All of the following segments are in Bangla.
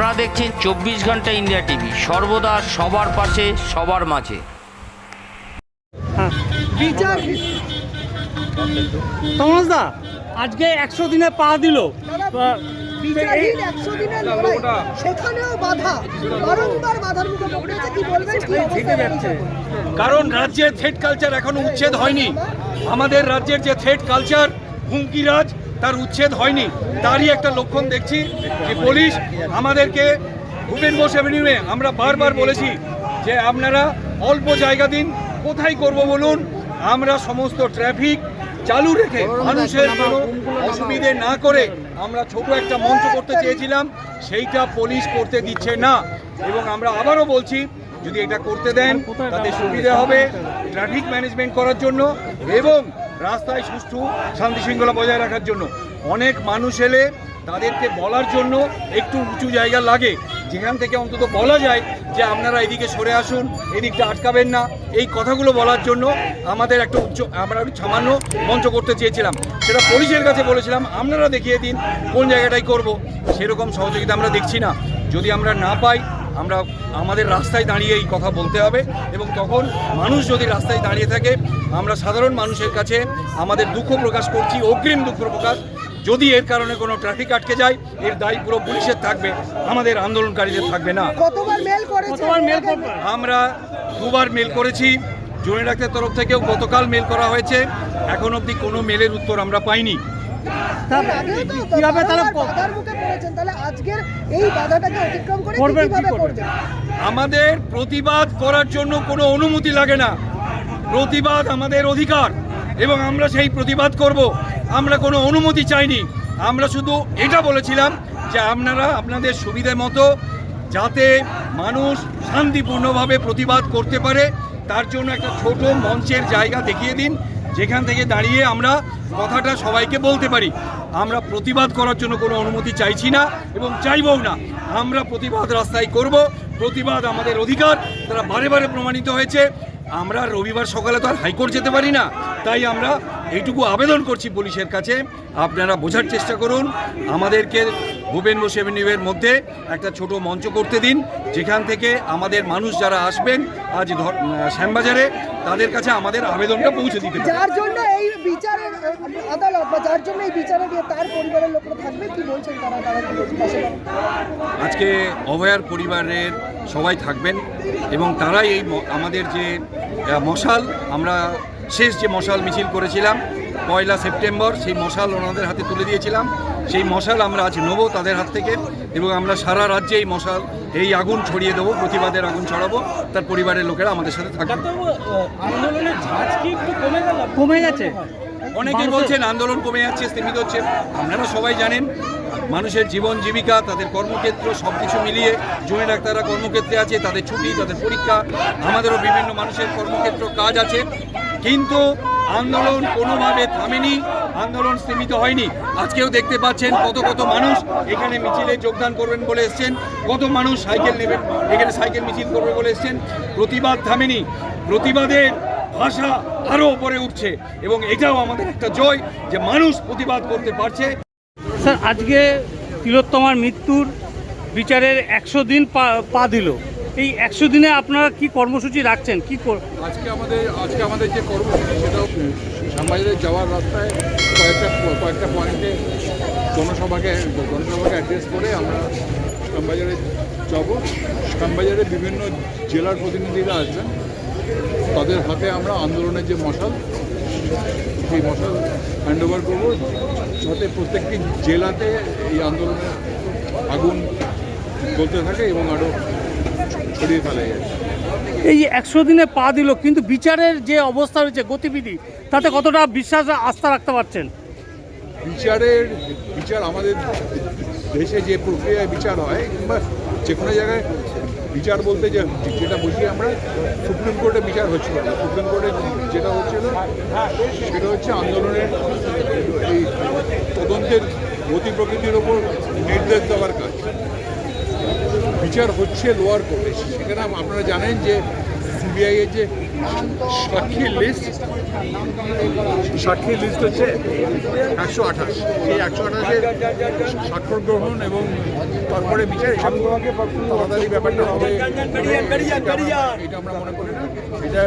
আপনারা দেখছেন চব্বিশ ঘণ্টা ইন্ডিয়া টিভি। সর্বদা সবার পাশে সবার মাঝে। বিচার আজকে একশো দিনে পা দিল। বিচারহীন একশো দিনের লড়াই। সেখানেও বাধা। বারংবার বাধার মুখে পড়েছে কি বলবেন? কি অবস্থা রয়েছে? কারণ রাজ্যের থ্রেড কালচার এখনও উচ্ছেদ হয়নি। আমাদের রাজ্যের যে থ্রেড কালচার হুমকিরাজ তার উচ্ছেদ হয়নি। তারই একটা লক্ষণ দেখছি যে পুলিশ আমাদেরকে ভূপেন বোস অ্যাভিনিউয়ে আমরা বারবার বলেছি যে আপনারা অল্প জায়গা দিন, কোথায় করব বলুন? আমরা সমস্ত ট্রাফিক চালু রেখে মানুষের কোনো অসুবিধে না করে আমরা ছোট একটা মঞ্চ করতে চেয়েছিলাম, সেইটা পুলিশ করতে দিচ্ছে না। এবং আমরা আবারও বলছি, যদি এটা করতে দেন, তাতে সুবিধা হবে ট্রাফিক ম্যানেজমেন্ট করার জন্য এবং রাস্তায় সুষ্ঠু শান্তি শৃঙ্খলা বজায় রাখার জন্য। অনেক মানুষ এলে তাদেরকে বলার জন্য একটু উঁচু জায়গা লাগে। যেখান থেকে অন্তত বলা যায় যে আপনারা এদিকে সরে আসুন, এদিকটা আটকাবেন না। এই কথাগুলো বলার জন্য আমাদের একটা উচ্চ আমরা একটু সামান্য মঞ্চ করতে চেয়েছিলাম। সেটা পুলিশের কাছে বলেছিলাম, আপনারা দেখিয়ে দিন কোন জায়গাটাই করব। সেরকম সহযোগিতা আমরা দেখছি না। যদি আমরা না পাই, আমরা আমাদের রাস্তায় দাঁড়িয়ে এই কথা বলতে হবে এবং তখন মানুষ যদি রাস্তায় দাঁড়িয়ে থাকে আমরা সাধারণ মানুষের কাছে আমাদের দুঃখ প্রকাশ করছি অগ্রিম দুঃখ প্রকাশ। যদি এর কারণে কোনো ট্রাফিক আটকে যায় এর দায়ী পুরো পুলিশের থাকবে আমাদের আন্দোলনকারীদের থাকবে না। কতবার মেল কতবার মেল আমরা দুবার মেল করেছি জুনিয়র ডাক্তার তরফ থেকেও গতকাল মেল করা হয়েছে এখন অবধি কোনো মেলের উত্তর আমরা পাইনি। আমাদের প্রতিবাদ করার জন্য কোনো অনুমতি লাগে না। প্রতিবাদ আমাদের অধিকার এবং আমরা সেই প্রতিবাদ করব। আমরা কোনো অনুমতি চাইনি। আমরা শুধু এটা বলেছিলাম যে আপনারা আপনাদের সুবিধে মতো যাতে মানুষ শান্তিপূর্ণভাবে প্রতিবাদ করতে পারে, তার জন্য একটা ছোট মঞ্চের জায়গা দেখিয়ে দিন, যেখান থেকে দাঁড়িয়ে আমরা কথাটা সবাইকে বলতে পারি। আমরা প্রতিবাদ করার জন্য কোনো অনুমতি চাইছি না এবং চাইবও না। আমরা প্রতিবাদ রাস্তায় করব। প্রতিবাদ আমাদের অধিকার। তারা বারে বারে প্রমাণিত হয়েছে। আমরা রবিবার সকালে তো আর হাইকোর্ট যেতে পারি না। তাই আমরা এইটুকু আবেদন করছি পুলিশের কাছে। আপনারা বোঝার চেষ্টা করুন। আমাদেরকে ভূপেন বোস এভিনিউয়ের মধ্যে একটা ছোট মঞ্চ করতে দিন। যেখান থেকে আমাদের মানুষ যারা আসবেন আজ ধর- শ্যামবাজারে তাদের কাছে আমাদের আবেদনটা পৌঁছে দিতে যার জন্য এই বিচারের আদালত বা যার জন্য এই বিচারে তার পরিবারের লোকরা থাকবে কি বলছেন তারা? আজকে অভয়ার পরিবারের সবাই থাকবেন এবং তারাই এই আমাদের যে মশাল আমরা শেষ যে মশাল মিছিল করেছিলাম পয়লা সেপ্টেম্বর সেই মশাল ওনাদের হাতে তুলে দিয়েছিলাম। সেই মশাল আমরা আজ নেব তাদের হাত থেকে এবং আমরা সারা রাজ্যে এই মশাল এই আগুন ছড়িয়ে দেবো প্রতিবাদের আগুন ছড়াবো তার পরিবারের লোকেরা আমাদের সাথে থাকবে। আন্দোলনের ঝাঁজ কি একটু কমে গেল? কমে গেছে। অনেকেই বলছেন আন্দোলন কমে যাচ্ছে স্থিমিত হচ্ছে। আপনারা সবাই জানেন মানুষের জীবন জীবিকা তাদের কর্মক্ষেত্র সব কিছু মিলিয়ে জমি ডাক্তাররা কর্মক্ষেত্রে আছে তাদের ছুটি তাদের পরীক্ষা আমাদেরও বিভিন্ন মানুষের কর্মক্ষেত্র কাজ আছে। কিন্তু আন্দোলন কোনোভাবে থামেনি আন্দোলন স্থিমিত হয়নি। আজকেও দেখতে পাচ্ছেন কত কত মানুষ এখানে মিছিলে যোগদান করবেন বলে এসছেন কত মানুষ সাইকেল নেবেন এখানে সাইকেল মিছিল করবে বলে এসছেন। প্রতিবাদ থামেনি। প্রতিবাদের ভাষা আরও উপরে উঠছে এবং এটাও আমাদের একটা জয় যে মানুষ প্রতিবাদ করতে পারছে। স্যার আজকে তিলোত্তমার মৃত্যুর বিচারের একশো দিন পা পা দিল। এই একশো দিনে আপনারা কি কর্মসূচি রাখছেন? কি কর- আজকে আমাদের আজকে আমাদের যে কর্মসূচি সেটাও শ্যামবাজারে যাওয়ার রাস্তায় কয়েকটা কয়েকটা পয়েন্টে জনসভাকে জনসভাকে অ্যাড্রেস করে আমরা শ্যামবাজারে যাব। শ্যামবাজারে বিভিন্ন জেলার প্রতিনিধিরা আসবেন। তাদের হাতে আমরা আন্দোলনের যে মশাল সেই মশাল হ্যান্ড ওভার করব। যাতে প্রত্যেকটি জেলাতে এই আন্দোলনের আগুন চলতে থাকে এবং আরও ছড়িয়ে ফেলা যায়। এই একশো দিনে পা দিল কিন্তু বিচারের যে অবস্থা রয়েছে গতিবিধি তাতে কতটা বিশ্বাস আস্থা রাখতে পারছেন? বিচারের বিচার আমাদের দেশে যে প্রক্রিয়ায় বিচার হয় কিংবা যে কোনো জায়গায় বিচার বলতে যে যেটা বুঝি আমরা, সুপ্রিম কোর্টে বিচার হচ্ছিল না। সুপ্রিম কোর্টে যেটা হচ্ছিল, সেটা হচ্ছে আন্দোলনের এই তদন্তের গতি প্রকৃতির ওপর নির্দেশ দেওয়ার কাজ। বিচার হচ্ছে লোয়ার কোর্টে সেখানে আপনারা জানেন যে সিবিআইয়ের যে সাক্ষীর লিস্ট সাক্ষীর লিস্ট হচ্ছে একশো আঠাশ। এই একশো আঠাশে স্বাক্ষর গ্রহণ এবং তারপরে বিচার তাড়াতাড়ি ব্যাপারটা হবে। এটা আমরা মনে করি না। এটা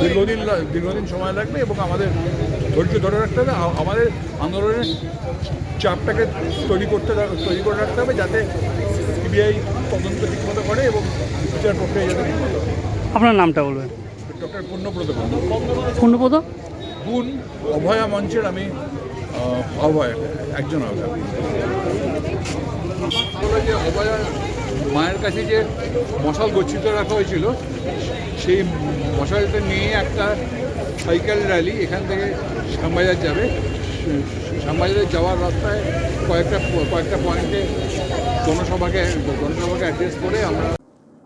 দীর্ঘদিন দীর্ঘদিন সময় লাগবে এবং আমাদের ধৈর্য ধরে রাখতে হবে। আমাদের আন্দোলনের চাপটাকে তৈরি করতে তৈরি করে রাখতে হবে যাতে সিবিআই তদন্ত ঠিকমতো করে এবং বিচার প্রক্রিয়া যাতে ঠিকমতো আপনার নামটা বলবেন? ডক্টর পূর্ণব্রত বন্ধু। পূর্ণপদ গুণ অভয়া মঞ্চের আমি আহ্বায়ক একজন আহ্বায়ক যে অভয়া। মায়ের কাছে যে মশাল গচ্ছিত রাখা হয়েছিল সেই মশালটা নিয়ে একটা সাইকেল র্যালি এখান থেকে শ্যামবাজার যাবে। শ্যামবাজারে যাওয়ার রাস্তায় কয়েকটা কয়েকটা পয়েন্টে জনসভাকে জনসভাকে অ্যাড্রেস করে আমরা